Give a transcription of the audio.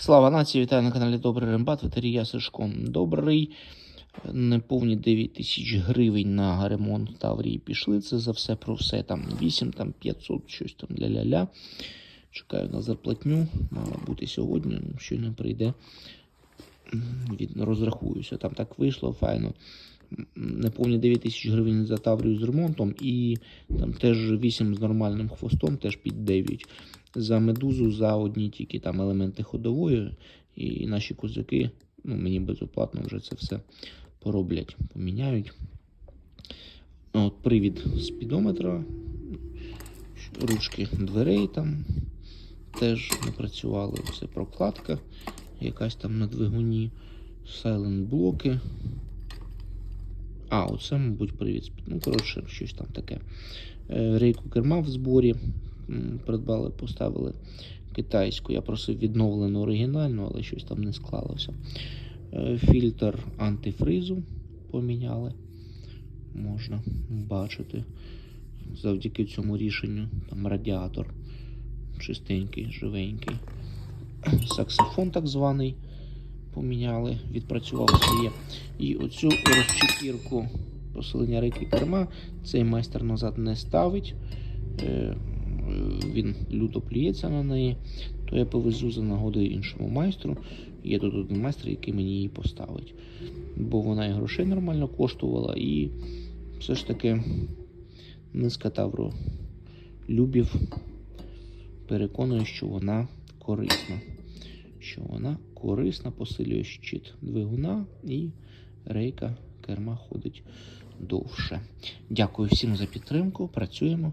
Слава нації, вітаю на каналі Добрий Рембат, ветерія Сашко. Добрий. Неповні 9 тисяч гривень на ремонт Таврії пішли. Це за все про все. Там 8, там 500, щось там ля-ля-ля. Чекаю на зарплатню. Мало бути сьогодні, щойно прийде. Розрахуюся. Там так вийшло, файно. Неповні 9 тисяч гривень за Таврію з ремонтом і там теж 8 з нормальним хвостом, теж під 9 за медузу за одні тільки там елементи ходової, і наші козаки, ну мені безоплатно вже це все пороблять, поміняють. От Привід спідометра, ручки дверей там теж не працювали. Це прокладка, якась там на двигуні, сайлент блоки. А, оце, мабуть, привід. Ну, коротше, щось там таке. Е, Рейку керма в зборі придбали, поставили китайську. Я просив відновлену оригінальну, але щось там не склалося. Е, Фільтр антифризу поміняли. Можна бачити. Завдяки цьому рішенню там радіатор чистенький, живенький. Саксофон так званий поміняли, відпрацював своє. І оцю розчекірку посилення рейки керма цей майстер назад не ставить. Е, Він люто плюється на неї, то я повезу за нагодою іншому майстру. Є тут один майстер, який мені її поставить. Бо вона і грошей нормально коштувала, і все ж таки низка Тавро любів переконує, що вона корисна. Що вона корисна, посилює щит двигуна і рейка керма ходить довше. Дякую всім за підтримку. Працюємо,